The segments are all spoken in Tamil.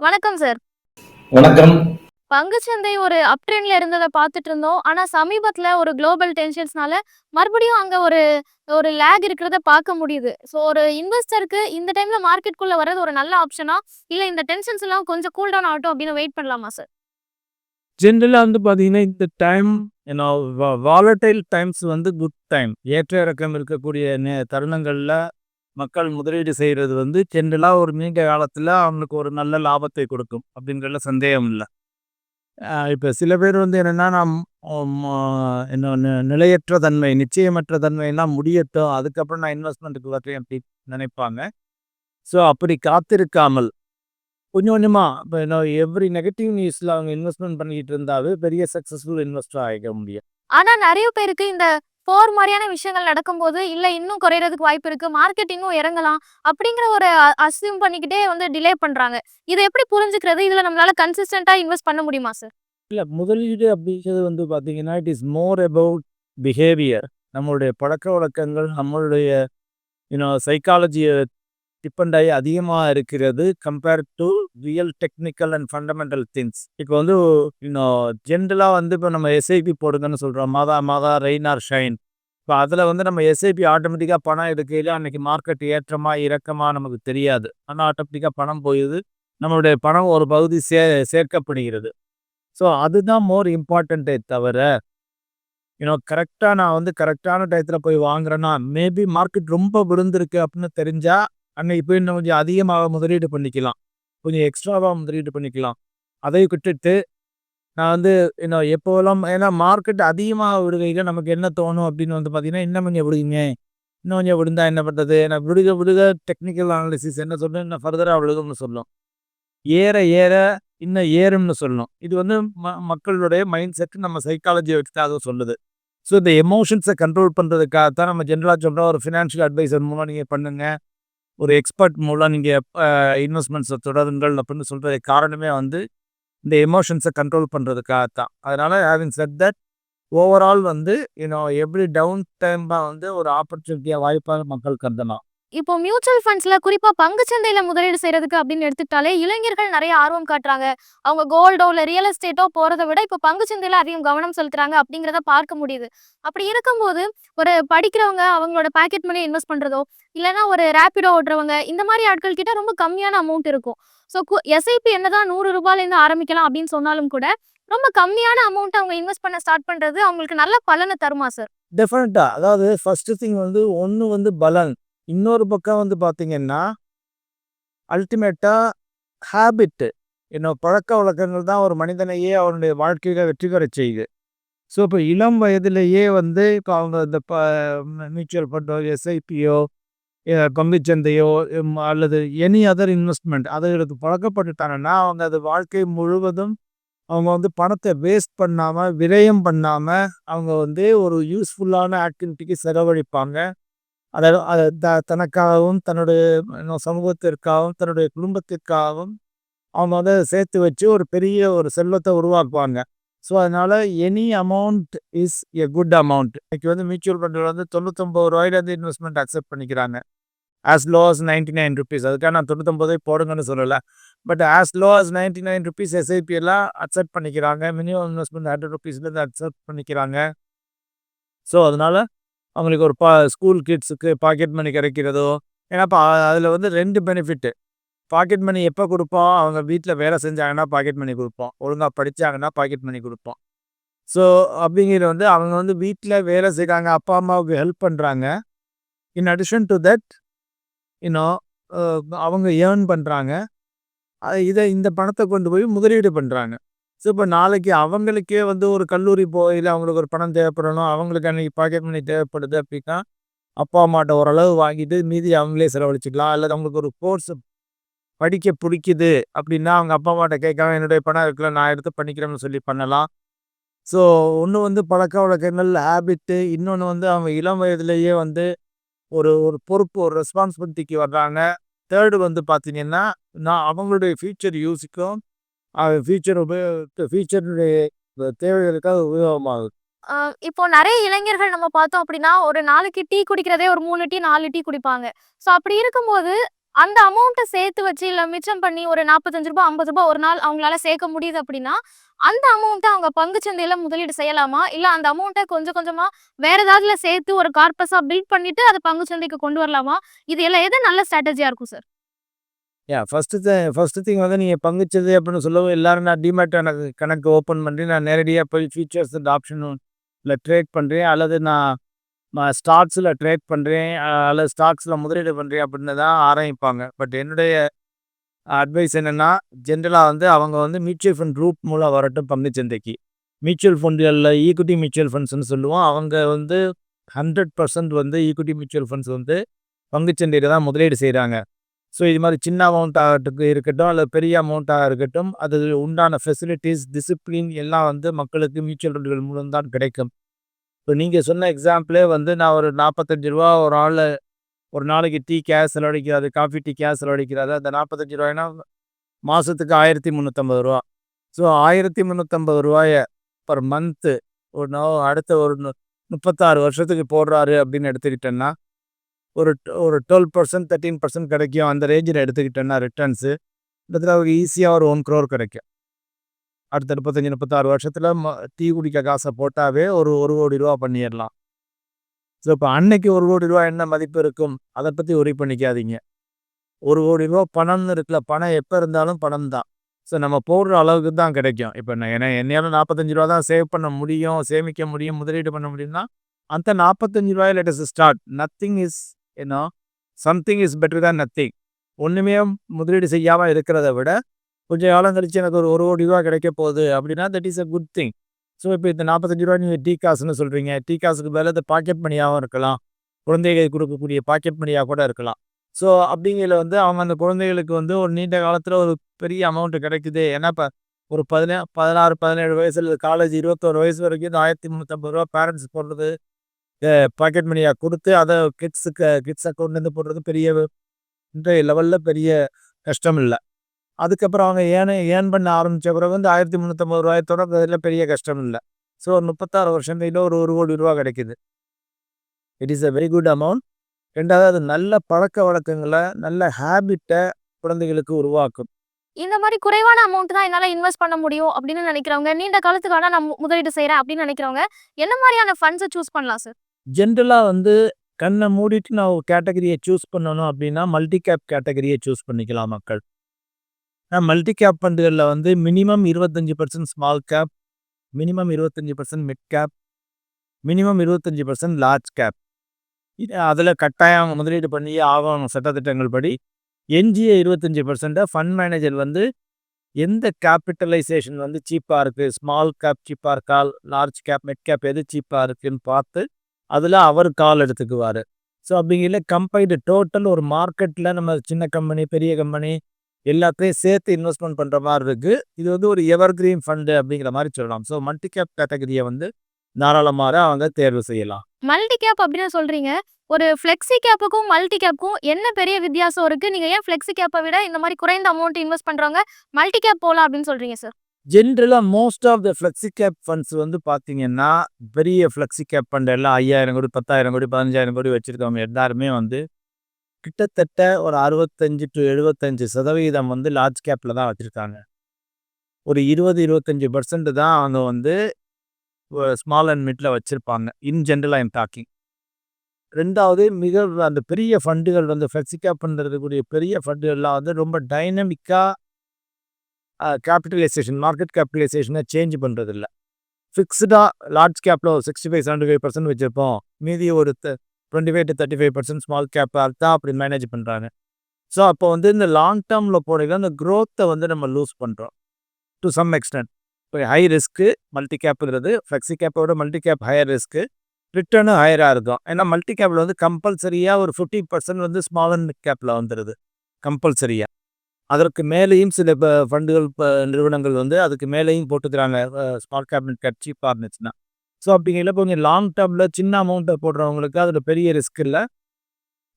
வணக்கம் சார். வணக்கம். பங்குச்சந்தை ஒரு அப் ட்ரெண்ட்ல இருந்தத பார்த்துட்டு இருந்தோம். ஆனா சமீபத்தில ஒரு குளோபல் டென்ஷன்ஸ்னால மறுபடியும் அங்க ஒரு ஒரு லேக் இருக்கிறத பார்க்க முடியுது. ஸோ ஒரு இன்வெஸ்டருக்கு இந்த டைம்ல மார்க்கெட்குள்ள வர்றது ஒரு நல்ல ஆப்ஷனா? இல்ல இந்த டென்ஷன்ஸ் எல்லாம் கொஞ்சம் கூல் டவுன் ஆகட்டும் அப்படின்னு வெயிட் பண்ணலாமா சார்? ஜென்ரலா வந்து பார்த்தீங்கன்னா, இந்த டைம் யூனோ வா வாலடைல் டைம்ஸ் வந்து குட் டைம். ஏற்ற இறக்கம் இருக்கக்கூடிய நே தருணங்கள்ல மக்கள் முதலீடு செய்கிறது வந்து ஜென்ரலாக ஒரு நீண்ட காலத்தில் அவங்களுக்கு ஒரு நல்ல லாபத்தை கொடுக்கும். அப்படிங்கிறதுல சந்தேகம் இல்லை இப்போ சில பேர் வந்து என்னென்னா நாம் என்ன நிலையற்ற தன்மை, நிச்சயமற்ற தன்மைலாம் முடியட்டும். அதுக்கப்புறம் நான் இன்வெஸ்ட்மெண்ட்டுக்கு வரேன் அப்படின்னு நினைப்பாங்க. ஸோ அப்படி காத்திருக்காமல், கொஞ்சம் கொஞ்சமாக இப்போ என்ன எவ்ரி நெகட்டிவ் நியூஸில் அவங்க இன்வெஸ்ட்மெண்ட் பண்ணிக்கிட்டு இருந்தாவே பெரிய சக்ஸஸ்ஃபுல் இன்வெஸ்டர் ஆகிக்க முடியும். ஆனால் நிறைய பேருக்கு இந்த போர் மாதிரியான விஷயங்கள் நடக்கும்போது, இல்லை இன்னும் குறையறதுக்கு வாய்ப்பு இருக்கு. மார்க்கெட் இன்னும் இறங்கலாம். அப்படிங்கிற ஒரு அ பண்ணிக்கிட்டே வந்து டிலே பண்றாங்க. இதை எப்படி புரிஞ்சுக்கிறது? இதுல நம்மளால கன்சிஸ்டண்டா இன்வெஸ்ட் பண்ண முடியுமா சார்? இல்ல முதலீடு அப்படிங்கிறது வந்து பார்த்தீங்கன்னா, it is more about behaviour. நம்மளுடைய பழக்கவழக்கங்கள், நம்மளுடைய யூனோ சைக்காலஜியை டிபெண்ட் ஆகி அதிகமாக இருக்கிறது compare to real technical and fundamental things. இப்போ வந்து இன்னும் ஜென்ரலாக வந்து இப்போ நம்ம எஸ்ஐபி போடுங்கன்னு சொல்கிறோம் மாதா மாதா ரெயின் ஆர் ஷைன். இப்போ அதில் வந்து நம்ம எஸ்ஐபி ஆட்டோமேட்டிக்காக பணம் எடுக்கையில் அன்னைக்கு மார்க்கெட் ஏற்றமா, இறக்கமா நமக்கு தெரியாது. ஆனால் ஆட்டோமேட்டிக்காக பணம் போயிடுது நம்மளுடைய பணம் ஒரு பகுதி சே சேர்க்கப்படுகிறது. ஸோ அதுதான் மோர் இம்பார்ட்டண்ட்டே தவிர, யூ கரெக்டாக நான் வந்து கரெக்டான டயத்தில் போய் வாங்குறேன்னா, மேபி மார்க்கெட் ரொம்ப விழுந்திருக்கு அப்படின்னு தெரிஞ்சால் அன்னைக்கு இப்போ இன்னும் கொஞ்சம் அதிகமாக முதலீடு பண்ணிக்கலாம். கொஞ்சம் எக்ஸ்ட்ராவாக முதலீடு பண்ணிக்கலாம். அதை விட்டுட்டு, நான் வந்து இன்னும் நோ எப்போலாம் ஏன்னா மார்க்கெட் அதிகமாக விடுகையில் நமக்கு என்ன தோணும் அப்படின்னு வந்து பார்த்தீங்கன்னா, இன்னும் கொஞ்சம் விடுவீங்க இன்னும் கொஞ்சம் விழுந்தா என்ன பண்ணுறது நான் விடுக விடுக டெக்னிக்கல் அனாலிசிஸ் என்ன சொல்லணும் இன்னும் ஃபர்தராக விழுகும்னு சொல்லும். ஏற ஏற இன்னும் ஏறும்னு சொல்லணும் இது வந்து ம மக்களுடைய மைண்ட் செட் நம்ம சைக்காலஜியை வச்சு தான் அதுவும் சொல்லுது. ஸோ இந்த எமோஷன்ஸை கண்ட்ரோல் பண்ணுறதுக்காக தான் நம்ம ஜென்ரலாக சொல்றோம். ஒரு ஃபினான்ஷியல் அட்வைசர் மூலம் நீங்கள் பண்ணுங்கள் ஒரு எக்ஸ்பர்ட் மூலம் நீங்கள் இன்வெஸ்ட்மெண்ட்ஸை தொடருங்கள் அப்படின்னு சொல்கிறது காரணமே வந்து, இந்த எமோஷன்ஸை கண்ட்ரோல் பண்ணுறதுக்காக தான். அதனால் ஹேவிங் செட் தட் ஓவரால் வந்து யூ எப்படி டவுன் டைம்ல வந்து ஒரு ஆப்பர்ச்சுனிட்டியாக வாய்ப்பாக மக்கள் கருதலாம். இப்போ மியூச்சுவல் ஃபண்ட்ஸ்ல குறிப்பா பங்குச்சந்தையில முதலீடு செய்யறதுக்கு அப்படின்னு எடுத்துக்கிட்டாலே, இளைஞர்கள் நிறைய ஆர்வம் காட்டுறாங்க. அவங்க கோல்டோ, இல்ல ரியல் எஸ்டேட்டோ போறதை விட இப்ப பங்குச்சந்தையில அதிகம் கவனம் செலுத்துறாங்க அப்படிங்கிறத பார்க்க முடியுது. அப்படி இருக்கும்போது, ஒரு படிக்கிறவங்க அவங்களோட பாக்கெட் மணி இன்வெஸ்ட் பண்றதோ, இல்லைன்னா ஒரு ரேப்பிடோ ஓட்டுறவங்க, இந்த மாதிரி ஆட்கள் கிட்ட ரொம்ப கம்மியான அமௌண்ட் இருக்கும். ஸோ கு எஸ்ஐபி என்னதான் நூறு ரூபாயிலேருந்து ஆரம்பிக்கலாம் அப்படின்னு சொன்னாலும் கூட, ரொம்ப கம்மியான அமௌண்ட் அவங்க இன்வெஸ்ட் பண்ண ஸ்டார்ட் பண்றது அவங்களுக்கு நல்ல பலனை தருமா சார்? டெஃபினட்டா. அதாவது ஃபர்ஸ்ட் திங் வந்து ஒன்று வந்து பலன். இன்னொரு பக்கம் வந்து பார்த்திங்கன்னா அல்டிமேட்டாக ஹேபிட்டு ஹேபிட். பழக்க பழக்கவழக்கங்கள் தான் ஒரு மனிதனையே அவனுடைய வாழ்க்கையில வெற்றி செய்யுது. ஸோ இப்போ இளம் வயதிலேயே வந்து இப்போ அவங்க இந்த ப மியூச்சுவல் ஃபண்டோ, எஸ்ஐபியோ, எ பங்குச்சந்தையோ அல்லது எனி அதர் இன்வெஸ்ட்மெண்ட் அதுகளுக்கு எடுத்து பழக்கப்பட்டுட்டாங்கன்னா, அவங்க அது வாழ்க்கை முழுவதும் அவங்க வந்து பணத்தை வேஸ்ட் பண்ணாமல் விரயம் பண்ணாமல் அவங்க வந்து ஒரு யூஸ்ஃபுல்லான ஆக்டிவிட்டிக்கு செலவழிப்பாங்க. அதாவது அத த தனக்காகவும், தன்னுடைய சமூகத்திற்காகவும், தன்னுடைய குடும்பத்திற்காகவும் அவங்க வந்து சேர்த்து வச்சு ஒரு பெரிய ஒரு செல்வத்தை உருவாக்குவாங்க. ஸோ அதனால் any amount is a good amount. இன்னைக்கு வந்து மியூச்சுவல் ஃபண்டில் வந்து தொண்ணூத்தொம்பது ரூபாயிலேருந்து இன்வெஸ்ட்மெண்ட் அக்செப்ட் பண்ணிக்கிறாங்க. ஆஸ் லோ அஸ் ரூ. 99 அதுக்காக நான் 99 போடுங்கன்னு சொல்லலை but as low as ninety nine rupees SIP எல்லாம் அக்செப்ட் பண்ணிக்கிறாங்க. மினிமம் இன்வெஸ்ட்மெண்ட் ஹண்ட்ரட் ருபீஸ்லேருந்து அக்செப்ட் பண்ணிக்கிறாங்க. ஸோ அதனால் அவங்களுக்கு ஒரு பா ஸ்கூல் கிட்ஸுக்கு பாக்கெட் மணி கிடைக்கிறதோ, ஏன்னா இப்போ அதில் வந்து ரெண்டு பெனிஃபிட்டு பாக்கெட் மணி எப்போ கொடுப்போம்? அவங்க வீட்டில் வேலை செஞ்சாங்கன்னா பாக்கெட் மணி கொடுப்போம். ஒழுங்காக படிச்சாங்கன்னா பாக்கெட் மணி கொடுப்போம். ஸோ அப்படிங்கிறது வந்து அவங்க வந்து வீட்டில் வேலை செய்கிறாங்க அப்பா, அம்மாவுக்கு ஹெல்ப் பண்ணுறாங்க இன் அடிஷன் டூ தட் இன்னும் அவங்க ஏர்ன் பண்ணுறாங்க இதை இந்த பணத்தை கொண்டு போய் முதலீடு பண்ணுறாங்க ஸோ இப்போ நாளைக்கு அவங்களுக்கே வந்து ஒரு கல்லூரி போகையில அவங்களுக்கு ஒரு பணம் தேவைப்படணும். அவங்களுக்கு அன்றைக்கி பாக்கெட் மணி தேவைப்படுது அப்படின்னா, அப்பா, அம்மாட்ட ஓரளவு வாங்கிட்டு மீதி அவங்களே செலவழிச்சிக்கலாம் அல்லது அவங்களுக்கு ஒரு கோர்ஸ் படிக்க பிடிக்குது அப்படின்னா, அவங்க அப்பா, அம்மாட்ட கேட்காம என்னுடைய பணம் இருக்குல்ல நான் எடுத்து பண்ணிக்கிறேன்னு சொல்லி பண்ணலாம். ஸோ ஒன்று வந்து பழக்கவழக்கங்கள், ஹேபிட்டு இன்னொன்று வந்து அவங்க இளம் வயதிலேயே வந்து ஒரு ஒரு பொறுப்பு, ஒரு ரெஸ்பான்சிபிலிட்டிக்கு வர்றாங்க. தேர்டு வந்து பார்த்தீங்கன்னா, நான் அவங்களுடைய ஃப்யூச்சர் யூஸுக்கும், அது ஃபியூச்சர் உபயோக ஃபியூச்சருடைய தேவைகளுக்காக உபயோகமாகுது. இப்போ நிறைய இளைஞர்கள் நம்ம பார்த்தோம் அப்படின்னா, ஒரு நாளைக்கு டீ குடிக்கிறதே ஒரு மூணு டீ, நாலு டீ குடிப்பாங்க. ஸோ அப்படி இருக்கும்போது, அந்த அமௌண்ட்டை சேர்த்து வச்சு இல்லை மிச்சம் பண்ணி ஒரு நாற்பத்தஞ்சு ரூபாய் ஐம்பது ரூபாய் ஒரு நாள் அவங்களால சேர்க்க முடியுது அப்படின்னா, அந்த அமௌண்ட்டை அவங்க பங்குச்சந்தையில முதலீடு செய்யலாமா? இல்லை அந்த அமௌண்ட்டை கொஞ்சம் கொஞ்சமா வேற ஏதாவதுல சேர்த்து ஒரு கார்பஸா பில்ட் பண்ணிட்டு பங்கு சந்தைக்கு கொண்டு வரலாமா? இது எல்லாம் எது நல்ல ஸ்ட்ராட்டஜியா இருக்கும் sir? Yeah first first first thing வந்து நீங்கள் பங்குச்சந்தை அப்படின்னு சொல்லவும் எல்லோரும் நான் டிமேட் கணக்கு கணக்கு ஓப்பன் பண்ணி நான் நேரடியாக போய் ஃபியூச்சர்ஸ் அண்ட் ஆப்ஷனுல ட்ரேட் பண்ணுறேன் அல்லது நான் ஸ்டாக்ஸில் ட்ரேட் பண்ணுறேன் அல்லது ஸ்டாக்ஸில் முதலீடு பண்ணுறேன் அப்படின்னு தான் ஆரம்பிப்பாங்க. பட் என்னுடைய அட்வைஸ் என்னென்னா ஜென்ரலாக வந்து அவங்க வந்து மியூச்சுவல் ஃபண்ட் குரூப் மூலம் வரட்டும் பங்குச்சந்தைக்கு. மியூச்சுவல் ஃபண்டுகளில் ஈக்குட்டி மியூச்சுவல் ஃபண்ட்ஸ்னு சொல்லுவோம். அவங்க வந்து 100% வந்து ஈக்குட்டி மியூச்சுவல் ஃபண்ட்ஸ் வந்து பங்குச்சந்தையில் தான் முதலீடு செய்கிறாங்க ஸோ இது மாதிரி சின்ன அமௌண்ட் ஆகட்டுக்கு இருக்கட்டும், அல்லது பெரிய அமௌண்ட்டாக இருக்கட்டும், அது உண்டான ஃபெசிலிட்டிஸ் டிசிப்ளின் எல்லாம் வந்து மக்களுக்கு மியூச்சுவல் ஃபண்டுகள் மூலம் தான் கிடைக்கும். இப்போ நீங்கள் சொன்ன எக்ஸாம்பிளே வந்து நான் ஒரு நாற்பத்தஞ்சு ரூபா ஒரு ஆளு ஒரு நாளைக்கு டீ கேஸ் செலவழிக்கிறாரு, காஃபி டீ கேஸ் செலவழிக்கிறாரு. அந்த நாற்பத்தஞ்சு ரூபாய்னா மாதத்துக்கு ஆயிரத்தி முந்நூற்றம்பது ரூபா ஸோ ஆயிரத்தி முந்நூற்றம்பது 1350 பர் மந்த்து ஒரு நோ அடுத்த ஒரு நு 36 வருஷத்துக்கு போடுறாரு அப்படின்னு எடுத்துக்கிட்டேன்னா, ஒரு ஒரு 12% 13% கிடைக்கும். அந்த ரேஞ்சில் எடுத்துக்கிட்டேன்னா ரிட்டர்ன்ஸு இடத்துல அவருக்கு ஈஸியாக ஒரு ஒன் க்ரோர் கிடைக்கும். அடுத்த முப்பத்தஞ்சு முப்பத்தாறு வருஷத்தில் ம டீ குடிக்க காசை போட்டாவே ஒரு ஒரு கோடி ரூபா பண்ணிடலாம் ஸோ இப்போ அன்னைக்கு ஒரு கோடி ரூபா என்ன மதிப்பு இருக்கும்? அதை பற்றி உரி பண்ணிக்காதீங்க. ஒரு கோடி ரூபா பணம்னு இருக்குல்ல, பணம் எப்போ இருந்தாலும் பணம் தான். ஸோ நம்ம போடுற அளவுக்கு தான் கிடைக்கும். இப்போ நான் என்ன என்னையால நாற்பத்தஞ்சு ரூபா தான் சேவ் பண்ண முடியும், சேமிக்க முடியும், முதலீடு பண்ண முடியும்னா, அந்த நாற்பத்தஞ்சு ரூபாய் let us start. Nothing is ஏன்னா something is better than nothing. ஒன்றுமே முதலீடு செய்யாமல் இருக்கிறத விட, கொஞ்சம் காலம் கழிச்சு எனக்கு ஒரு ஒரு கோடி ரூபா கிடைக்க போகுது அப்படின்னா, that is a good thing. So இப்போ இந்த நாற்பத்தஞ்சு ரூபா நீங்கள் டீ காசுன்னு சொல்கிறீங்க டீ காசுக்கு மேலே இந்த பாக்கெட் மணியாகவும் இருக்கலாம். குழந்தைகளுக்கு கொடுக்கக்கூடிய பாக்கெட் மணியாக கூட இருக்கலாம். ஸோ அப்படிங்கையில வந்து அவங்க அந்த குழந்தைகளுக்கு வந்து ஒரு நீண்ட காலத்தில் ஒரு பெரிய அமௌண்ட் கிடைக்குது. ஏன்னா இப்போ ஒரு பதினே 16, 17 வயசுல காலேஜ் 21 வயசு வரைக்கும் இந்த ரூ. 1350 பேரண்ட்ஸ் போடுறது, பாக்கெட் மணியாக கொடுத்து அதை கிட்ஸுக்கு கிட்ஸ் அக்கௌண்ட்லேருந்து போடுறது பெரிய இன்றைய லெவலில் பெரிய கஷ்டம் இல்லை அதுக்கப்புறம் அவங்க ஏன் ஏர்ன் பண்ண ஆரம்பித்த பிறகு வந்து ஆயிரத்தி முந்நூற்றம்பது 1350 தொடங்குறதுல பெரிய கஷ்டம் இல்லை ஸோ ஒரு 36 வருஷங்கள்ல ஒரு ஒரு கோடி ரூபா கிடைக்குது. It is a very good amount. ரெண்டாவது அது நல்ல பழக்கவழக்கங்கள, நல்ல ஹேபிட்டை குழந்தைகளுக்கு உருவாக்கும். இந்த மாதிரி குறைவான அமௌண்ட் தான் என்னால் இன்வெஸ்ட் பண்ண முடியும் அப்படின்னு நினைக்கிறவங்க, நீண்ட காலத்துக்கு நான் முதலீடு செய்கிறேன் அப்படின்னு நினைக்கிறவங்க, என்ன மாதிரியான ஃபண்ட்ஸை சூஸ் பண்ணலாம் சார்? ஜென்ரலாக வந்து கண்ணை மூடிட்டு நான் ஒரு கேட்டகரியை சூஸ் பண்ணணும் அப்படின்னா, மல்டி கேப் கேட்டகரிய சூஸ் பண்ணிக்கலாம் மக்கள். மல்டி கேப் ஃபண்டுகள்ல வந்து minimum 25% small cap, minimum 25% mid cap, minimum 25% large cap. இது அதில் கட்டாயம் முதலீடு பண்ணியே ஆகணும் சட்டத்திட்டங்கள் படி. எஞ்சிய 25% ஃபண்ட் மேனேஜர் வந்து எந்த கேப்பிட்டலைசேஷன் வந்து சீப்பாக இருக்குது ஸ்மால் கேப் சீப்பாக இருக்கா, லார்ஜ் கேப், மிட் கேப் எது சீப்பாக இருக்குன்னு பார்த்து, அதில் அவர் கால் எடுத்துக்குவார் ஸோ அப்படிங்கையில கம்பைன்டு டோட்டல் ஒரு மார்க்கெட்டில் நம்ம சின்ன கம்பெனி, பெரிய கம்பெனி எல்லாத்தையும் சேர்த்து இன்வெஸ்ட்மெண்ட் பண்ணுற மாதிரி இருக்குது இது வந்து ஒரு எவர்கிரீன் ஃபண்டு அப்படிங்கிற மாதிரி சொல்லலாம். ஸோ மல்டி கேப் கேட்டகரிய வந்து தாராளமாக அவங்க தேர்வு செய்யலாம். மல்டி கேப் அப்படின்னு சொல்றீங்க. ஒரு ஃப்ளெக்ஸி கேப்புக்கும், மல்டி கேப்புக்கும் என்ன பெரிய வித்தியாசம் இருக்கு? நீங்க ஏன் ஃப்ளெக்ஸி கேப்பை விட இந்த மாதிரி குறைந்த அமௌண்ட் இன்வெஸ்ட் பண்றவங்க மல்டி கேப் போகலாம் அப்படின்னு சொல்றீங்க சார்? ஜென்ரலாக most of the flexi cap funds வந்து பார்த்தீங்கன்னா, பெரிய ஃப்ளெக்ஸி கேப் ஃபண்ட் எல்லாம் 5000 கோடி, 10,000 கோடி, 15,000 கோடி வச்சுருக்கவங்க எல்லாருமே வந்து கிட்டத்தட்ட ஒரு 65-75% வந்து லார்ஜ் கேப்பில் தான் வச்சுருக்காங்க ஒரு 20, 25% தான் அவங்க வந்து ஸ்மால் அண்ட் மிட்டில் வச்சுருப்பாங்க இன் ஜென்ரல் ஐம் டாக்கிங். ரெண்டாவது மிக அந்த பெரிய ஃபண்டுகள் வந்து ஃப்ளெக்ஸி கேப் பண்ணுறதுக்குரிய பெரிய ஃபண்டுகள்லாம் வந்து ரொம்ப டைனமிக்காக கேபிட்டலைசேஷன் கேப்பிட்டலைசேஷன் மார்க்கெட் கேபிட்டலைசேஷனை சேஞ்ச் பண்ணுறதில்ல ஃபிக்ஸ்டாக லார்ஜ் கேப்பில் ஒரு 65, 75% வச்சிருப்போம். மீதி ஒரு twenty five to thirty five percent small கேப்பாக தான் அப்படி மேனேஜ் பண்றாங்க. ஸோ அப்போ வந்து இந்த லாங் டேர்மில் போடையில அந்த க்ரோத்தை வந்து நம்ம லூஸ் பண்றோம். To some extent. இப்போ ஹை ரிஸ்க்கு மல்டி கேப்புங்கிறது ஃப்ளெக்ஸி கேப்ப விட மல்டி கேப் ஹையர் ரிஸ்க்கு. ரிட்டர்னும் ஹையராக இருக்கும். ஏன்னா மல்டி கேப்பில் வந்து கம்பல்சரியாக ஒரு 50% வந்து ஸ்மால் அண்ட் மிட் வந்துடுது கம்பல்சரியாக அதற்கு மேலேயும் சில இப்போ ஃபண்டுகள் இப்போ நிறுவனங்கள் வந்து அதுக்கு மேலேயும் போட்டுக்கிறாங்க. ஸ்மால் கேப், கட் சீப்பாக இருந்துச்சுன்னா. ஸோ அப்படிங்கிற கொஞ்சம் லாங் டேர்மில் சின்ன அமௌண்ட்டை போடுறவங்களுக்கு அதில் பெரிய ரிஸ்க் இல்லை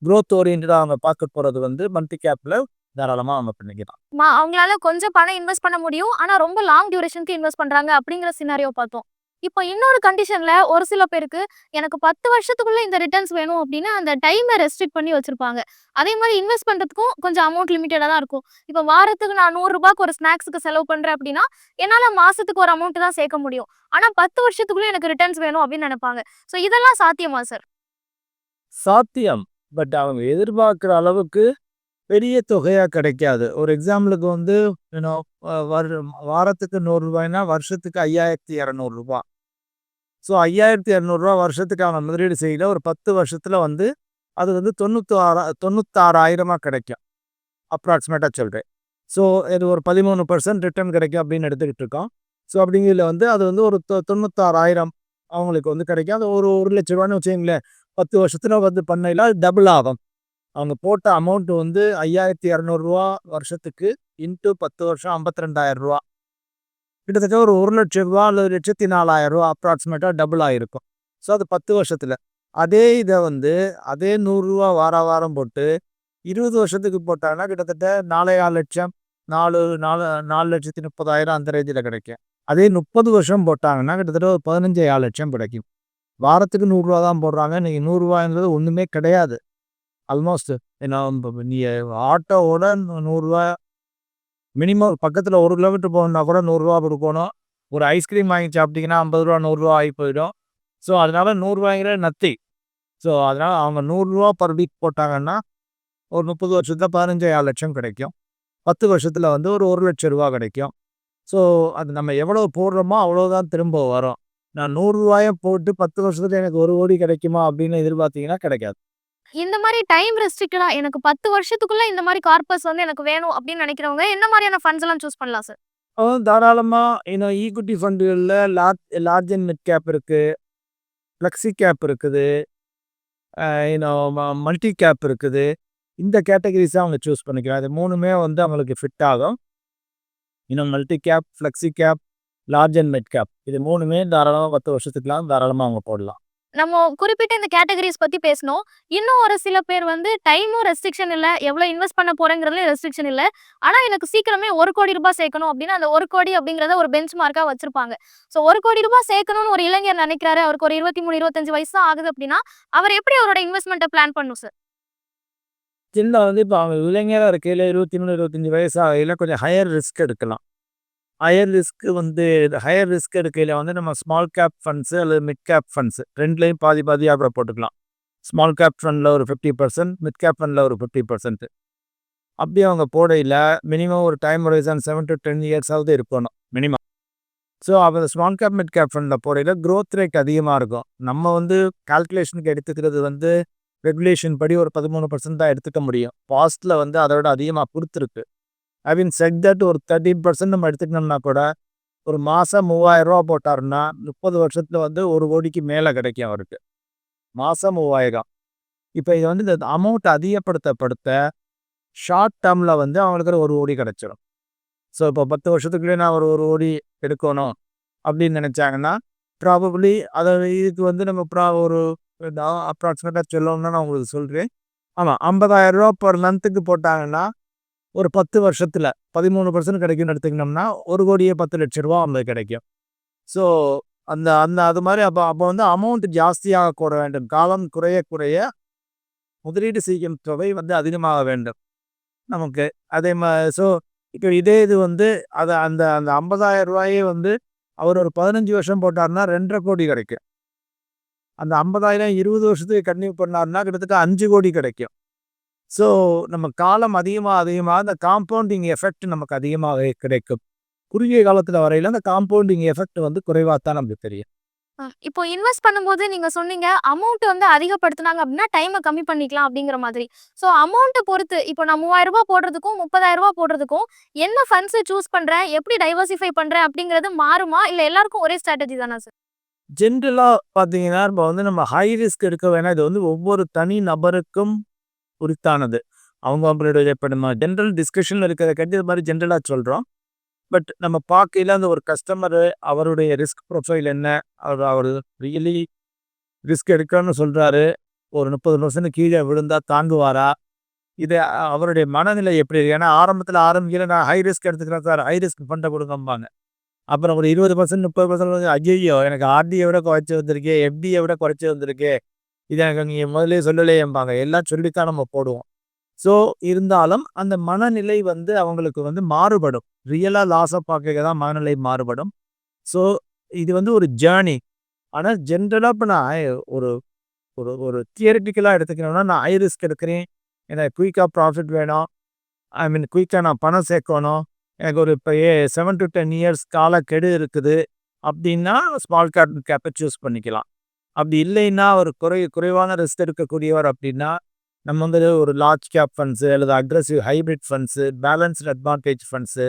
குரோத் ஓரியன்டாக அவங்க பார்க்க போகிறது வந்து மல்டி கேப்பில் தாராளமாக அவங்க பண்ணிக்கலாம். அவங்களால கொஞ்சம் பணம் இன்வெஸ்ட் பண்ண முடியும். ஆனால் ரொம்ப லாங் டியூரேஷனுக்கு இன்வெஸ்ட் பண்ணுறாங்க அப்படிங்கிற சினாரியோ பார்த்தோம். இப்போ இன்னொரு கண்டிஷன்ல ஒரு சில பேருக்கு எனக்கு 10 வருஷத்துக்குள்ள இந்த ரிட்டர்ன்ஸ் வேணும் அப்படின்னு அந்த டைமை ரெஸ்ட்ரிக்ட் பண்ணி வச்சிருப்பாங்க. அதே மாதிரி இன்வெஸ்ட் பண்றதுக்கும் கொஞ்சம் அமௌண்ட் லிமிட்டடா தான் இருக்கும். இப்போ வாரத்துக்கு நான் நூறு ரூபாய்க்கு ஒரு ஸ்நாக்ஸுக்கு செலவு பண்றேன் அப்படின்னா, என்னால மாசத்துக்கு ஒரு அமௌண்ட் தான் சேர்க்க முடியும். ஆனா 10 வருஷத்துக்குள்ள எனக்கு ரிட்டர்ன்ஸ் வேணும் அப்படின்னு நினைப்பாங்க ஸோ இதெல்லாம் சாத்தியமா சார்? சாத்தியம். பட் அவங்க எதிர்பார்க்குற அளவுக்கு பெரிய தொகையா கிடைக்காது. ஒரு எக்ஸாம்பிளுக்கு வந்து வரு வாரத்துக்கு நூறுரூபாய்னா வருஷத்துக்கு ஐயாயிரத்தி இரநூறுபா ஸோ ஐயாயிரத்தி இரநூறுவா வருஷத்துக்கான முதலீடு செய்யல. ஒரு பத்து வருஷத்தில் வந்து அது வந்து 96 96,000 கிடைக்கும். அப்ராக்சிமேட்டாக சொல்கிறேன் ஸோ இது ஒரு 13% ரிட்டர்ன் கிடைக்கும் அப்படின்னு எடுத்துக்கிட்டு இருக்கோம். ஸோ அப்படிங்கையில வந்து அது வந்து ஒரு தொ 96,000 அவங்களுக்கு வந்து கிடைக்கும். அது ஒரு ரூ. 1,00,000ன்னு வச்சுக்கங்களேன். 10 வருஷத்துல வந்து பண்ணையில அது டபுள் ஆகும். அவங்க போட்ட அமௌண்ட் வந்து ஐயாயிரத்தி இரநூறுவா வருஷத்துக்கு இன்ட்டு பத்து வருஷம் ஐம்பத்திரண்டாயிரம் ரூபா கிட்டத்தட்ட ஒரு ஒரு லட்சம் ரூபா அல்லது ரூ. 104,000 அப்ராக்ஸிமேட்டா டபுள் ஆகிருக்கும் ஸோ அது பத்து வருஷத்தில் அதே இதை வந்து அதே நூறுரூவா வார வாரம் போட்டு 20 வருஷத்துக்கு போட்டாங்கன்னா கிட்டத்தட்ட 4,50,000 4 4 4,30,000 அந்த ரேஞ்சில் கிடைக்கும். அதே 30 வருஷம் போட்டாங்கன்னா கிட்டத்தட்ட ஒரு 15,500,000 கிடைக்கும். வாரத்துக்கு நூறுரூவா தான் போடுறாங்க. இன்றைக்கி நூறுரூவாங்கிறது ஒன்றுமே கிடையாது. ஆல்மோஸ்ட் நான் நீ ஆட்டோவோட நூறுரூவா மினிமம் பக்கத்தில் ஒரு கிலோமீட்டர் போகணுன்னா கூட நூறுரூவா கொடுக்கணும் ஒரு ஐஸ்கிரீம் வாங்கி சாப்பிட்டீங்கன்னா ஐம்பது ரூபா நூறுரூவா ஆகி போயிடும். ஸோ அதனால ரூ. 100ங்கிறது நத்திங். ஸோ அதனால் அவங்க நூறுரூவா பர் வீக் போட்டாங்கன்னா, ஒரு 30 வருஷத்துல 15,500,000 கிடைக்கும். பத்து வருஷத்தில் வந்து ஒரு ஒரு லட்சம் ரூபா கிடைக்கும். ஸோ அது நம்ம எவ்வளோ போடுறோமோ அவ்வளோதான் திரும்ப வரும். நான் நூறுரூவாயும் போட்டு பத்து வருஷத்தில் எனக்கு ஒரு கோடி கிடைக்குமா அப்படின்னு எதிர்பார்த்தீங்கன்னா கிடைக்காது. இந்த மாதிரி டைம் ரெஸ்ட்ரிக்டடா எனக்கு 10 வருஷத்துக்குள்ள இந்த மாதிரி கார்பஸ் வந்து எனக்கு வேணும் அப்படின்னு நினைக்கிறவங்க என்ன மாதிரியான ஃபண்ட்ஸ் எல்லாம் சூஸ் பண்ணலாம் சார்? தாராளமா இன்னும் equity ஃபண்டுகளில் large large and mid cap இருக்கு. ஃப்ளெக்ஸி கேப் இருக்குது. அ ம மல்டி கேப் இருக்குது. இந்த கேட்டகரிஸ அவங்க சூஸ் பண்ணிக்கலாம். இது மூணுமே வந்து அவங்களுக்கு ஃபிட் ஆகும். இன்னும் multi cap, flexi cap, large and mid cap. இது மூணுமே தாராளமாக பத்து வருஷத்துக்குலாம் தாராளமாக அவங்க போடலாம். நம்ம குறிப்பிட்ட இந்த கேட்டகரிஸ் பத்தி பேசணும் இன்னும் ஒரு சில பேர் வந்து டைமும் ரெஸ்ட்ரிக்ஷன் இல்ல. எவ்வளோ இன்வெஸ்ட் பண்ண போறேங்கிறதுலயும் ரெஸ்ட்ரிக்ஷன் இல்ல. ஆனா எனக்கு சீக்கிரமே ஒரு கோடி ரூபாய் சேர்க்கணும் அப்படின்னு அந்த ஒரு கோடி அப்படிங்கிறத ஒரு பெஞ்ச் மார்க்கா வச்சிருப்பாங்க. ஸோ ரூ. 1,00,00,000 சேர்க்கணும்னு ஒரு இளைஞர் நினைக்கிறாரு அவருக்கு ஒரு 23, 25 வயசு தான் ஆகுது அப்படின்னா, அவர் எப்படி அவரோட இன்வெஸ்ட்மெண்ட்டை பிளான் பண்ணும் சார்? சின்ன வந்து இப்ப அவங்க இளைஞரா இருக்கையில 23, 25 வயசு ஆகையில கொஞ்சம் ஹையர் ரிஸ்க் எடுக்கலாம். ஹையர் ரிஸ்க்கு வந்து ஹையர் ரிஸ்க் எடுக்கையில் வந்து நம்ம ஸ்மால் கேப் ஃபண்ட்ஸு அல்லது மிட் கேப் ஃபண்ட்ஸு ரெண்டுலேயும் பாதி பாதியாக கூட போட்டுக்கலாம். ஸ்மால் கேப் ஃபண்டில் ஒரு 50% மிட் கேப் ஃபண்டில் ஒரு 50% அப்படியே அவங்க போடையில மினிமம் ஒரு time horizon seven to ten இயர்ஸாவது இருக்கணும் மினிமம். ஸோ அப்போ ஸ்மால் கேப், மிட் கேப் ஃபண்டில் போடையில் க்ரோத் ரேட் அதிகமாக இருக்கும். நம்ம வந்து கால்குலேஷனுக்கு எடுத்துக்கிறது வந்து ரெகுலேஷன் படி ஒரு 13% தான் எடுத்துக்க முடியும். பாஸ்ட்டில் வந்து அதை விட அதிகமாக கொடுத்துருக்கு ஹேவிங் செட் தட் ஒரு 13% நம்ம எடுத்துக்கணும்னா கூட, ஒரு மாதம் மூவாயிரரூவா போட்டாருன்னா முப்பது வருஷத்தில் வந்து ஒரு கோடிக்கு மேலே கிடைக்கும் அவருக்கு. மாதம் மூவாயிரம் இப்போ இது வந்து இந்த அமௌண்ட் அதிகப்படுத்தப்படுத்த ஷார்ட் டேர்மில் வந்து அவங்களுக்கு ஒரு 1,00,00,000 கிடைச்சிரும். ஸோ இப்போ 10 வருஷத்துக்குள்ளே நான் ஒரு 1,00,00,000 எடுக்கணும் அப்படின்னு நினச்சாங்கன்னா ப்ராபப்ளி அதை இதுக்கு வந்து நம்ம ப்ரா ஒரு அப்ராக்சிமேட்டாக அப்ராக்ஸிமேட்டா சொல்லணும்னா நான் உங்களுக்கு சொல்கிறேன் ஆமாம் ஐம்பதாயிரம் 50,000 பர் மந்த்துக்கு போட்டாங்கன்னா, ஒரு பத்து வருஷத்தில் பதிமூணு பர்சன்ட் கிடைக்கும்னு எடுத்துக்கினோம்னா ஒரு கோடியே பத்து லட்ச ரூபா அவங்களுக்கு கிடைக்கும். ஸோ அந்த அந்த அது மாதிரி அப்போ அப்போ வந்து அமௌண்ட் ஜாஸ்தியாக கூட வேண்டும். காலம் குறைய குறைய முதலீடு செய்யும் தொகை வந்து அதிகமாக வேண்டும். நமக்கு அதே மாதிரி ஸோ இப்போ இதே இது வந்து அதை அந்த அந்த ஐம்பதாயிரம் ரூபாயே வந்து அவர் ஒரு 15 வருஷம் போட்டாருன்னா 2,50,00,000 கிடைக்கும். அந்த 50,000 20 வருஷத்துக்கு கன்டினியூ பண்ணாருன்னா கிட்டத்தட்ட அஞ்சு கோடி கிடைக்கும். ஸோ நம்ம காலம் அதிகமா அதிகமா அந்த காம்பவுண்டிங் எஃபெக்ட் நமக்கு அதிகமாவே கிடைக்கும். குறுகிய காலத்துல வரையில அந்த காம்பவுண்டிங் எஃபெக்ட் வந்து குறைவா தான் நமக்கு தெரியும். இப்போ இன்வெஸ்ட் பண்ணும்போது நீங்க சொன்னீங்க, அமௌண்ட் வந்து அதிகப்படுத்துனாங்க அப்படின்னா டைம கம்மி பண்ணிக்கலாம் அப்படிங்கிற மாதிரி. ஸோ அமௌண்ட்ட பொறுத்து இப்போ நான் ரூ. 3,000 போடுறதுக்கும், ரூ. 30,000 போடுறதுக்கும் என்ன ஃபண்ட்ஸ் சூஸ் பண்றேன், எப்படி டைவர்சிஃபை பண்றேன் அப்படிங்கிறது மாறுமா? இல்ல எல்லாருக்கும் ஒரே ஸ்ட்ராட்டஜி தானா சார்? ஜென்ரலா பார்த்தீங்கன்னா, இப்ப வந்து நம்ம ஹை ரிஸ்க் எடுக்க வேணாம். இது வந்து ஒவ்வொரு தனி நபருக்கும் உரித்தானது. அவங்க அவங்களுடைய இப்ப நம்ம ஜெனரல் இருக்கிறத கட்டி இது மாரி ஜென்ரலா பட் நம்ம பார்க்கையில அந்த ஒரு கஸ்டமரு அவருடைய ரிஸ்க் ப்ரொஃபைல் என்ன? அவர் அவர் ரியலி ரிஸ்க் எடுக்கணும்னு சொல்கிறாரு ஒரு முப்பது நிமிஷம் கீழே விழுந்தா தாங்குவாரா? இது அவருடைய மனநிலை எப்படி இருக்கு? ஏன்னா ஆரம்பத்தில் ஆரம்பிக்கல நான் ஹை ரிஸ்க் எடுத்துக்கிறேன் சார், ஹை ரிஸ்க் ஃபண்டை கொடுங்கம்பாங்க அப்புறம் ஒரு இருபது பர்சன்ட் முப்பது பர்சன்ட் ஐயோ எனக்கு ஆர்டியை விட குறைச்சி வந்திருக்கே எஃப்டியை விட குறைச்சி வந்திருக்கே இதை எனக்கு நீங்கள் முதல்ல சொல்லலையேம்பாங்க. எல்லாம் சொல்லித்தான் நம்ம போடுவோம். ஸோ இருந்தாலும் அந்த மனநிலை வந்து அவங்களுக்கு வந்து மாறுபடும். ரியலாக லாஸை பார்க்க தான் மனநிலை மாறுபடும். ஸோ இது வந்து ஒரு ஜேர்னி ஆனால் ஜென்ரலாக இப்போ நான் ஒரு ஒரு ஒரு தியரிட்டிக்கலாக எடுத்துக்கணும்னா நான் ஹை ரிஸ்க் எடுக்கிறேன். எனக்கு குயிக்காக ப்ராஃபிட் வேணும். ஐ மீன் குயிக்காக நான் பணம் சேர்க்கணும். எனக்கு ஒரு இப்போ a seven to ten years காலக்கெடு கெடு இருக்குது. அப்படின்னா ஸ்மால் கேப் கேப்பை சூஸ் பண்ணிக்கலாம். அப்படி இல்லைன்னா ஒரு குறை குறைவான ரிஸ்க் எடுக்கக்கூடியவர் அப்படின்னா நம்ம வந்து ஒரு லார்ஜ் கேப் ஃபண்ட்ஸு அல்லது aggressive hybrid funds balanced advantage funds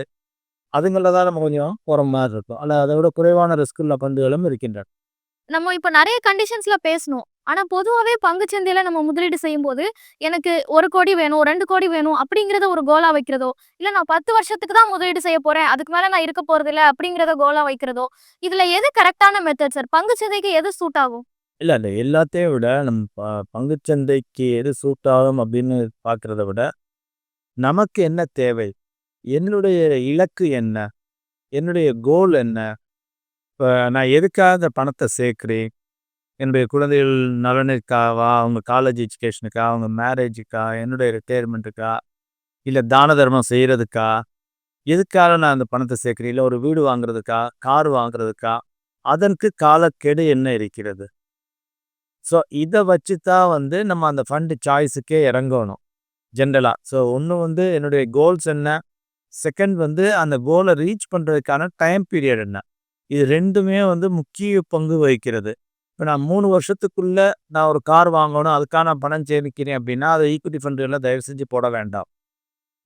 அதுங்களில் தான் நம்ம கொஞ்சம் போகிற மாதிரி இருக்கும். அல்ல அதை விட குறைவான ரிஸ்க் உள்ள பந்துகளும் இருக்கின்றன. நம்ம இப்போ நிறைய கண்டிஷன்ஸில் பேசணும். ஆனா பொதுவாவே பங்குச்சந்தையில நம்ம முதலீடு செய்யும்போது எனக்கு ஒரு கோடி வேணும் ரெண்டு கோடி வேணும் அப்படிங்கிறத ஒரு கோலா வைக்கிறதோ இல்லை நான் பத்து வருஷத்துக்கு தான் முதலீடு செய்ய போகிறேன் அதுக்கு மேலே நான் இருக்க போகிறதில்ல அப்படிங்கிறத கோலாக கோலா வைக்கிறதோ இதில் எது கரெக்டான மெத்தட் சார் பங்குச்சந்தைக்கு எது சூட் ஆகும்? இல்லை அந்த எல்லாத்தையும் விட நம்ம ப பங்குச்சந்தைக்கு எது சூட் ஆகும் அப்படின்னு பார்க்குறத விட நமக்கு என்ன தேவை? என்னுடைய இலக்கு என்ன? என்னுடைய கோல் என்ன? இப்போ நான் எதுக்காக அந்த பணத்தை சேர்க்குறேன்? என்னுடைய குழந்தைகள் நலனுக்காவா? அவங்க காலேஜ் எஜுகேஷனுக்கா அவங்க மேரேஜுக்கா என்னுடைய ரிட்டையர்மெண்ட்டுக்கா இல்லை தான தர்மம் செய்கிறதுக்கா எதுக்காக நான் அந்த பணத்தை சேர்க்குறேன்? இல்லை ஒரு வீடு வாங்குறதுக்கா? கார் வாங்குறதுக்கா? அதற்கு காலக்கெடு என்ன இருக்கிறது? ஸோ இதை வச்சு தான் வந்து நம்ம அந்த ஃபண்டு சாய்ஸுக்கே இறங்கணும் ஜென்ரலாக ஸோ ஒன்று வந்து என்னுடைய கோல்ஸ் என்ன? செகண்ட் வந்து அந்த கோலை ரீச் பண்ணுறதுக்கான டைம் பீரியட் என்ன? இது ரெண்டுமே வந்து முக்கிய பங்கு வகிக்கிறது. இப்போ நான் மூணு வருஷத்துக்குள்ளே நான் ஒரு கார் வாங்கணும் அதுக்கான பணம் சேமிக்கிறேன் அப்படின்னா அதை ஈக்விட்டி ஃபண்டுகளில் தயவு செஞ்சு போட வேண்டாம்.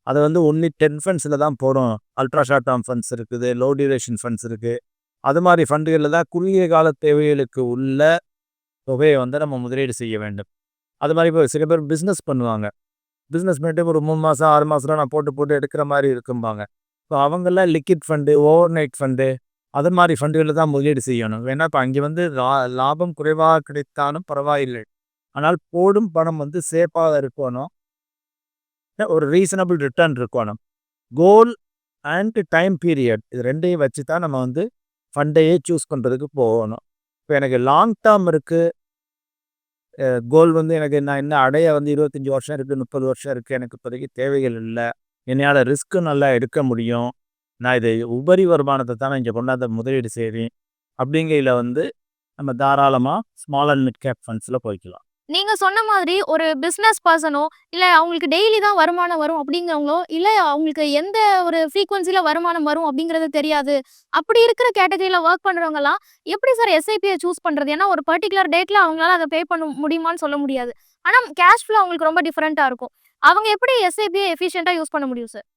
அதை வந்து ஒன்லி டென் ஃபண்ட்ஸில் தான் போடும் அல்ட்ரா ஷார்ட் டேர்ம் ஃபண்ட்ஸ் இருக்குது லோ டியூரேஷன் ஃபண்ட்ஸ் இருக்குது அது மாதிரி ஃபண்டுகளில் தான் குறுகிய கால தேவைகளுக்கு உள்ள தொகையை வந்து நம்ம முதலீடு செய்ய வேண்டும். அது மாதிரி இப்போ சில பேர் பிஸ்னஸ் பண்ணுவாங்க. பிஸ்னஸ் பண்ணிட்டு ஒரு மூணு மாதம் ஆறு மாதம்லாம் நான் போட்டு போட்டு எடுக்கிற மாதிரி இருக்கும்பாங்க. இப்போ அவங்கெல்லாம் liquid fund overnight fund அது மாதிரி ஃபண்டுகளில் தான் முதலீடு செய்யணும். ஏன்னா இப்போ அங்கே வந்து லா லாபம் குறைவாக கிடைத்தாலும் பரவாயில்லை. ஆனால் போடும் பணம் வந்து சேஃபாக இருக்கணும். ஒரு ரீசனபிள் ரிட்டர்ன் இருக்கணும். கோல் அண்ட் டைம் பீரியட் இது ரெண்டையும் வச்சு தான் நம்ம வந்து ஃபண்டையே சூஸ் பண்ணுறதுக்கு போகணும். இப்போ எனக்கு லாங் டேர்ம் இருக்குது கோல் வந்து எனக்கு நான் என்ன அடைய வந்து இருபத்தஞ்சி வருஷம் இருக்குது முப்பது வருஷம் இருக்குது எனக்கு இப்போதைக்கு தேவைகள் இல்லை. என்னையால் ரிஸ்க்கு நல்லா எடுக்க முடியும். நான் இது உபரி வருமானத்தை தான் இங்கே கொண்டாந்து முதலீடு செய்கிறேன் அப்படிங்கையில் வந்து நம்ம தாராளமாக ஸ்மால் அண்ட் மிட் கேப் ஃபண்ட்ஸில் போய்க்கலாம். நீங்க சொன்ன மாதிரி ஒரு பிசினஸ் பர்சனோ இல்ல அவங்களுக்கு டெய்லி தான் வருமானம் வரும் அப்படிங்கிறவங்களோ இல்ல அவங்களுக்கு எந்த ஒரு ஃப்ரீக்வன்சில வருமானம் வரும் அப்படிங்கிறது தெரியாது. அப்படி இருக்கிற கேட்டகரியில ஒர்க் பண்றவங்க எல்லாம் எப்படி சார் எஸ்ஐபியை சூஸ் பண்றது? ஏன்னா ஒரு பர்டிகுலர் டேட்ல அவங்களால அதை பே பண்ண முடியுமான்னு சொல்ல முடியாது. ஆனா கேஷ் ஃப்ளோ அவங்களுக்கு ரொம்ப டிஃபரெண்டா இருக்கும். அவங்க எப்படி எஸ்ஐபியை எஃபிஷியண்டா யூஸ் பண்ண முடியும் சார்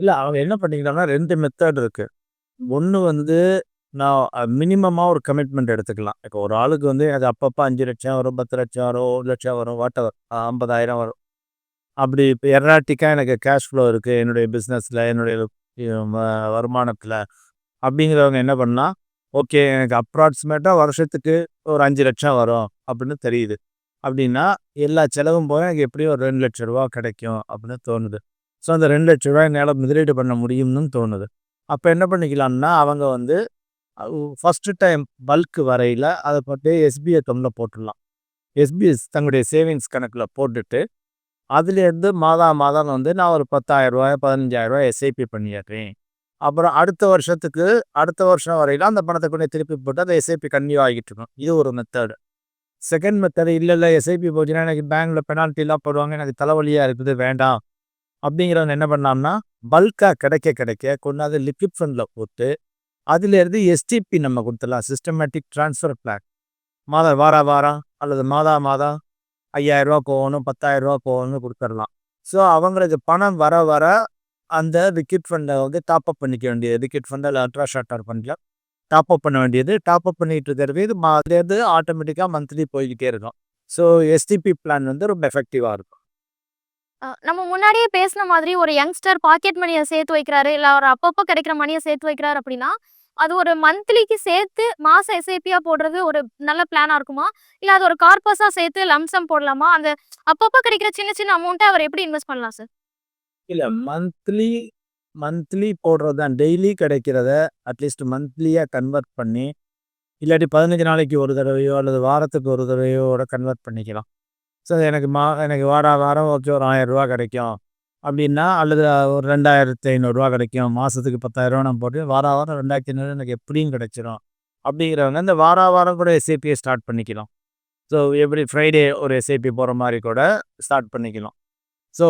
இல்லை அவங்க என்ன பண்ணிக்கிறாங்கன்னா ரெண்டு மெத்தட் இருக்குது ஒன்று வந்து நான் மினிமமாக ஒரு கமிட்மெண்ட் எடுத்துக்கலாம். இப்போ ஒரு ஆளுக்கு வந்து அது அப்பப்போ அஞ்சு லட்சம் வரும் பத்து லட்சம் வரும் ஒரு லட்சம் வரும் வாட் ஐம்பதாயிரம் வரும். அப்படி இப்போ எராட்டிக்காக எனக்கு கேஷ் ஃப்ளோ இருக்குது என்னுடைய பிஸ்னஸில் என்னுடைய வருமானத்தில். அப்படிங்கிறவங்க என்ன பண்ணால் ஓகே எனக்கு அப்ராக்சிமேட்டாக வருஷத்துக்கு ஒரு அஞ்சு லட்சம் வரும் அப்படின்னு தெரியுது. அப்படின்னா எல்லா செலவும் போய் எனக்கு எப்படியும் ஒரு ரெண்டு லட்ச ரூபா கிடைக்கும் அப்படின்னு தோணுது. ஸோ அந்த ரெண்டு லட்ச ரூபா என்னால் முதலீடு பண்ண முடியும்னு தோணுது. அப்போ என்ன பண்ணிக்கலாம்னா அவங்க வந்து ஃபஸ்ட்டு டைம் பல்க் வரையில் அதை போட்டு எஸ்பி அக்கௌண்ட்டில் போட்டுடலாம். எஸ்பிஎஸ் தங்களுடைய சேவிங்ஸ் கணக்கில் போட்டுட்டு அதுலேருந்து மாதா மாதம் வந்து நான் ஒரு பத்தாயிரரூவா பதினஞ்சாயிரரூவா எஸ்ஐபி பண்ணிடுறேன். அப்புறம் அடுத்த வருஷத்துக்கு அடுத்த வருஷம் வரையில் அந்த பணத்தை கொண்டு திருப்பி போட்டு அதை எஸ்ஐபி கன்னியூ ஆகிட்டு இருக்கும். இது ஒரு மெத்தடு செகண்ட் மெத்தடு இல்லை இல்லை எஸ்ஐபி போச்சுன்னா எனக்கு பேங்க்கில் பெனால்ட்டிலாம் போடுவாங்க எனக்கு தலைவலியாக இருக்குது வேண்டாம். அப்படிங்கிறவங்க என்ன பண்ணாம்னா பல்காக கிடைக்க கிடைக்க கொண்டாந்து லிக்விட் ஃபண்டில் போட்டு அதுலேருந்து எஸ்டிபி நம்ம கொடுத்துடலாம். சிஸ்டமேட்டிக் ட்ரான்ஸ்ஃபர் பிளான் மாதம் வார வாரம் அல்லது மாதா மாதம் ஐயாயிரரூவா போகணும் பத்தாயிரரூவா போகணும்னு கொடுத்துடலாம். ஸோ அவங்களுக்கு பணம் வர வர அந்த லிக்விட் ஃபண்டை வந்து டாப் அப் பண்ணிக்க வேண்டியது. லிக்விட் ஃபண்டை இல்லை அல்ட்ரா ஷார்ட்டர் ஃபண்டில் டாப் அப் பண்ண வேண்டியது. டாப் அப் பண்ணிட்டு இருக்கிறது இது மா- அதுலேருந்து ஆட்டோமேட்டிக்காக மந்த்லி போய்கிட்டே இருக்கும். ஸோ எஸ்டிபி பிளான் வந்து ரொம்ப எஃபெக்டிவாக இருக்கும். நம்ம முன்னாடியே பேசின மாதிரி ஒரு யங்ஸ்டர் பாக்கெட் மணியை சேர்த்து வைக்கிறாரு. இல்லை ஒரு அப்பப்போ கிடைக்கிற மணியை சேர்த்து வைக்கிறாரு அப்படின்னா அது ஒரு மந்த்லிக்கு சேர்த்து மாச எஸ்ஐபியா போடுறது ஒரு நல்ல பிளானா இருக்குமா? இல்ல அது ஒரு கார்பஸா சேர்த்து லம்சம் போடலாமா? அந்த அப்பப்போ கிடைக்கிற சின்ன சின்ன அமௌண்ட்டை அவர் எப்படி இன்வெஸ்ட் பண்ணலாம் சார் இல்லை மந்த்லி மந்த்லி போடுறது தான் டெய்லி கிடைக்கிறத அட்லீஸ்ட் மந்த்லியாக கன்வெர்ட் பண்ணி இல்லாட்டி பதினஞ்சு நாளைக்கு ஒரு தடவையோ அல்லது வாரத்துக்கு ஒரு தடவையோட கன்வெர்ட் பண்ணிக்கலாம். ஸோ எனக்கு மா எனக்கு வார வாரம் ஓகே ஒரு ஆயிரரூவா கிடைக்கும். அப்படின்னா அல்லது ஒரு ரெண்டாயிரத்தி ஐநூறுரூவா கிடைக்கும். மாதத்துக்கு பத்தாயிரரூவா நான் போட்டு வார வாரம் ரெண்டாயிரத்தி ஐநூறு எனக்கு எப்படியும் கிடைச்சிரும். அப்படிங்கிறவங்க இந்த வார வாரம் கூட எஸ்ஏபியை ஸ்டார்ட் பண்ணிக்கலாம். ஸோ எவ்ரி ஃப்ரைடே ஒரு எஸ்ஐபி போகிற மாதிரி கூட ஸ்டார்ட் பண்ணிக்கலாம். ஸோ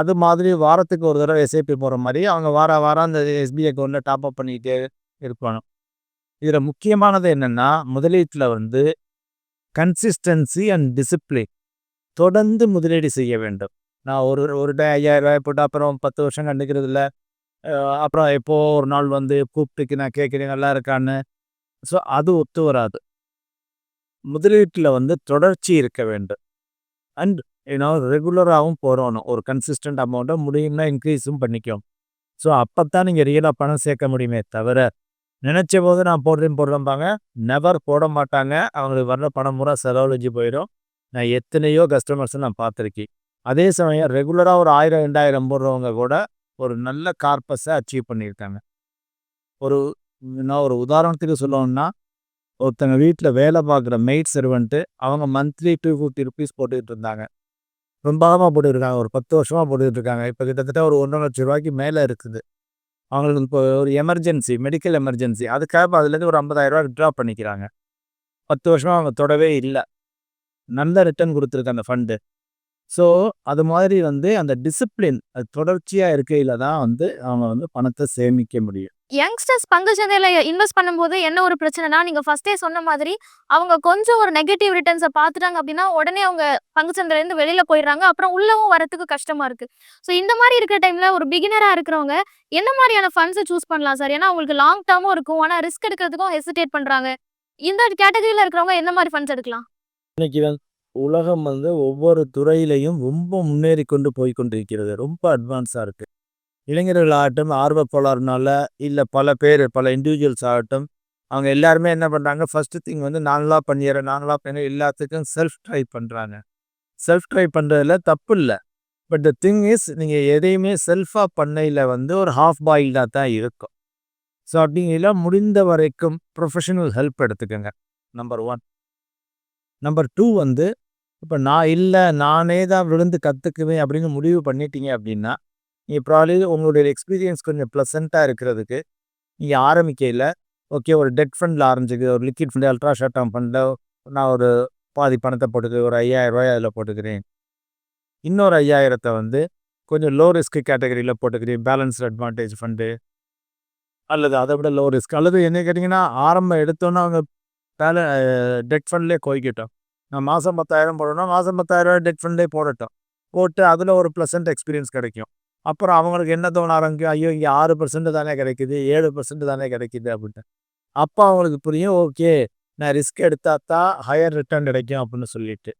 அது மாதிரி வாரத்துக்கு ஒரு தடவை எஸ்ஐபி போகிற மாதிரி அவங்க வார வாரம் அந்த எஸ்பிஐ அக்கௌண்ட்டில் டாப் அப் பண்ணிக்கிட்டே இருக்கணும். இதில் முக்கியமானது என்னென்னா முதலீட்டில் வந்து கன்சிஸ்டன்சி அண்ட் டிசிப்ளின் தொடர்ந்து முதலீடு செய்ய வேண்டும். நான் ஒரு ஒரு டே ஐயாயிரம் ரூபாய் போட்டு அப்புறம் பத்து வருஷம் கண்டுக்கிறது இல்லை. அப்புறம் எப்போ ஒரு நாள் வந்து கூப்பிட்டுக்கு நான் கேட்குறேன் நல்லா இருக்கான்னு. ஸோ அது ஒத்து வராது. முதலீட்டில் வந்து தொடர்ச்சி இருக்க வேண்டும். அண்ட் ஏன்னா ரெகுலராகவும் போகிறோம் ஒரு கன்சிஸ்டன்ட் அமௌண்ட்டை முடியும்னா இன்க்ரீஸும் பண்ணிக்கும் ஸோ அப்போ தான் நீங்கள் ரியலாக பணம் சேர்க்க முடியுமே தவிர நினச்ச போது நான் போடுறேன் போடுறேன்பாங்க நெவர் போட மாட்டாங்க. அவங்களுக்கு வர்ற பணம் பூரா செலவழிஞ்சு போயிடும் நான் எத்தனையோ கஸ்டமர்ஸை நான் பார்த்துருக்கேன். அதே சமயம் ரெகுலராக ஒரு ஆயிரம் ரெண்டாயிரம் போடுறவங்க கூட ஒரு நல்ல கார்பஸை அச்சீவ் பண்ணியிருக்காங்க. ஒரு நான் ஒரு உதாரணத்துக்கு சொல்லணும்னா ஒருத்தங்க வீட்டில் வேலை பார்க்குற மெய்ட் சர்வெண்ட்டு அவங்க மந்த்லி டூ ஃபிஃப்டி ருபீஸ் போட்டுக்கிட்டு இருந்தாங்க. ரொம்ப காலமாக போட்டுருக்காங்க ஒரு பத்து வருஷமாக போட்டுக்கிட்டு இருக்காங்க இப்போ கிட்டத்தட்ட ஒரு ஒன்றரை லட்ச ரூபாய்க்கு மேலே இருக்குது. அவங்களுக்கு இப்போ ஒரு எமர்ஜென்சி மெடிக்கல் எமர்ஜென்சி அதுக்காக அதுலேருந்து ஒரு ஐம்பதாயிரரூவா விட்ரா பண்ணிக்கிறாங்க. பத்து வருஷமாக அவங்க தொடவே இல்லை. நல்ல ரிட்டர்ன் கொடுத்துருக்கு அந்த ஃபண்டு ஸோ அது மாதிரி வந்து அந்த டிசிப்ளின் அது தொடர்ச்சியாக இருக்கையில் தான் வந்து அவங்க வந்து பணத்தை சேமிக்க முடியும். யங்ஸ்டர்ஸ் பங்கு சந்தையில இன்வெஸ்ட் பண்ணும்போது என்ன ஒரு பிரச்சனைனா நீங்க ஃபர்ஸ்டே சொன்ன மாதிரி அவங்க கொஞ்சம் ஒரு நெகட்டிவ் ரிட்டர்ன்ஸை பார்த்துட்டாங்க அப்படின்னா உடனே அவங்க பங்கு சந்தையில இருந்து வெளியில போயிடுறாங்க. அப்புறம் உள்ளவும் வரத்துக்கு கஷ்டமா இருக்கு. ஸோ இந்த மாதிரி இருக்கிற டைம்ல ஒரு பிகினரா இருக்கிறவங்க என்ன மாதிரியான ஃபண்ட்ஸை சூஸ் பண்ணலாம் சார் ஏன்னா அவங்களுக்கு லாங் டேர்மும் இருக்கும். ஆனா ரிஸ்க் எடுக்கிறதுக்கும் ஹெசிடேட் பண்றாங்க. இந்த கேட்டகரியில இருக்கிறவங்க என்ன மாதிரி ஃபண்ட்ஸ் எடுக்கலாம்? இன்னைக்கு உலகம் வந்து ஒவ்வொரு துறையிலையும் ரொம்ப முன்னேறி கொண்டு போய் கொண்டிருக்கிறது. ரொம்ப அட்வான்ஸாக இருக்குது இளைஞர்கள் ஆகட்டும் ஆர்வக்கோளாறுனால இல்லை பல பேர் பல இண்டிவிஜுவல்ஸ் ஆகட்டும் அவங்க எல்லாருமே என்ன பண்ணுறாங்க ஃபஸ்ட்டு திங் வந்து நாங்களாக பண்ணிடுறேன் நாங்களாக பண்ண எல்லாத்துக்கும் செல்ஃப் ட்ரை பண்ணுறாங்க செல்ஃப் ட்ரை பண்ணுறதுல தப்பு இல்லை. பட் த திங் இஸ் நீங்கள் எதையுமே செல்ஃபாக பண்ணையில் வந்து ஒரு ஹாஃப் பாயில்டாக தான் இருக்கும். ஸோ அப்படிங்கிற முடிந்த வரைக்கும் ப்ரொஃபஷனல் ஹெல்ப் எடுத்துக்கோங்க நம்பர் ஒன் நம்பர் டூ வந்து இப்போ நான் இல்லை நானே தான் விழுந்து கற்றுக்குவேன் அப்படின்னு முடிவு பண்ணிட்டீங்க அப்படின்னா நீங்கள் ப்ராப்ளி உங்களுடைய எக்ஸ்பீரியன்ஸ் கொஞ்சம் ப்ளசண்ட்டாக இருக்கிறதுக்கு நீங்கள் ஆரம்பிக்கையில் ஓகே ஒரு டெட் ஃபண்டில் ஆரம்பிச்சுக்கு ஒரு liquid fund ultra short term ஃபண்டில் நான் ஒரு பாதி பணத்தை போட்டுக்கிறேன் ஒரு ஐயாயிரம் ரூபாய் அதில் போட்டுக்கிறேன். இன்னொரு ஐயாயிரத்தை வந்து கொஞ்சம் லோ ரிஸ்க் கேட்டகரியில் போட்டுக்கிறேன் பேலன்ஸ்டு அட்வான்டேஜ் ஃபண்டு அல்லது அதை விட லோ ரிஸ்க் அல்லது என்ன கேட்டிங்கன்னா ஆரம்பம் எடுத்தோன்னே அவங்க பேல டெட் ஃபண்ட்லேயே கோய்க்கிட்டோம் நான் மாதம் பத்தாயிரம் போடணும்னா மாதம் பத்தாயிரரூவா டெட் ஃபண்ட்லேயே போடட்டும் போட்டு அதில் ஒரு ப்ளசன்ட் எக்ஸ்பீரியன்ஸ் கிடைக்கும் அப்புறம் அவங்களுக்கு என்ன தோண ஆரம்பிக்கும் ஐயோ இங்கே ஆறு பர்சன்ட் தானே கிடைக்குது ஏழு பர்சன்ட் தானே கிடைக்குது அப்படின்ட்டு அப்போ அவங்களுக்கு புரியும் ஓகே நான் ரிஸ்க் எடுத்தால் தான் ஹையர் ரிட்டர்ன் கிடைக்கும் அப்படின்னு சொல்லிட்டு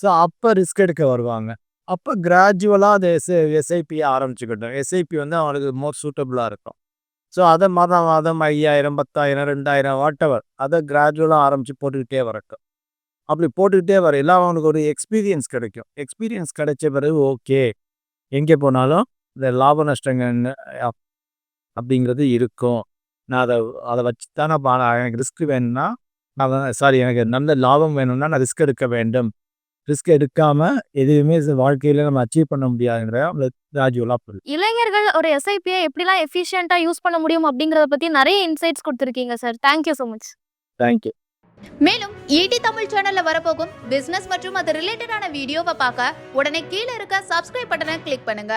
ஸோ அப்போ ரிஸ்க் எடுக்க வருவாங்க அப்போ கிராஜுவலாக அது எஸ் எஸ்ஐபியை ஆரம்பிச்சுக்கிட்டோம் எஸ்ஐபி வந்து அவங்களுக்கு மோர் சூட்டபுளாக இருக்கும் ஸோ அதை மாதம் மாதம் ஐயாயிரம் பத்தாயிரம் ரெண்டாயிரம் வாட்டவர் அதை கிராஜுவலாக ஆரம்பித்து போட்டுக்கிட்டே வரட்டும் அப்படி போட்டுக்கிட்டே வரையில அவனுக்கு ஒரு எக்ஸ்பீரியன்ஸ் கிடைக்கும். எக்ஸ்பீரியன்ஸ் கிடைச்ச பிறகு ஓகே எங்கே போனாலும் இந்த லாப நஷ்டங்கள் அப்படிங்கிறது இருக்கும். நான் அதை அதை வச்சு தான் நான் பா- எனக்கு ரிஸ்க் வேணும்னா நான் சாரி எனக்கு நல்ல லாபம் வேணும்னா நான் ரிஸ்க் எடுக்க வேண்டும். ரிஸ்க் எடுக்காம எதுவுமே வாழ்க்கையில் நம்ம அச்சீவ் பண்ண முடியாதுங்கிற கிராஜுவலாக புரியுது இளைஞர்கள் ஒரு எஸ்ஐபியை எப்படிலாம் எஃபிஷியண்டா யூஸ் பண்ண முடியும் அப்படிங்கறத பத்தி நிறைய இன்சைட்ஸ் கொடுத்துருக்கீங்க sir thank you so much thank you மேலும் ஈடி தமிழ் சேனல்ல வரப்போகும் பிசினஸ் மற்றும் அது ரிலேட்டடான வீடியோவை பார்க்க உடனே கீழே இருக்க சப்ஸ்கிரைப் பட்டனை கிளிக் பண்ணுங்க.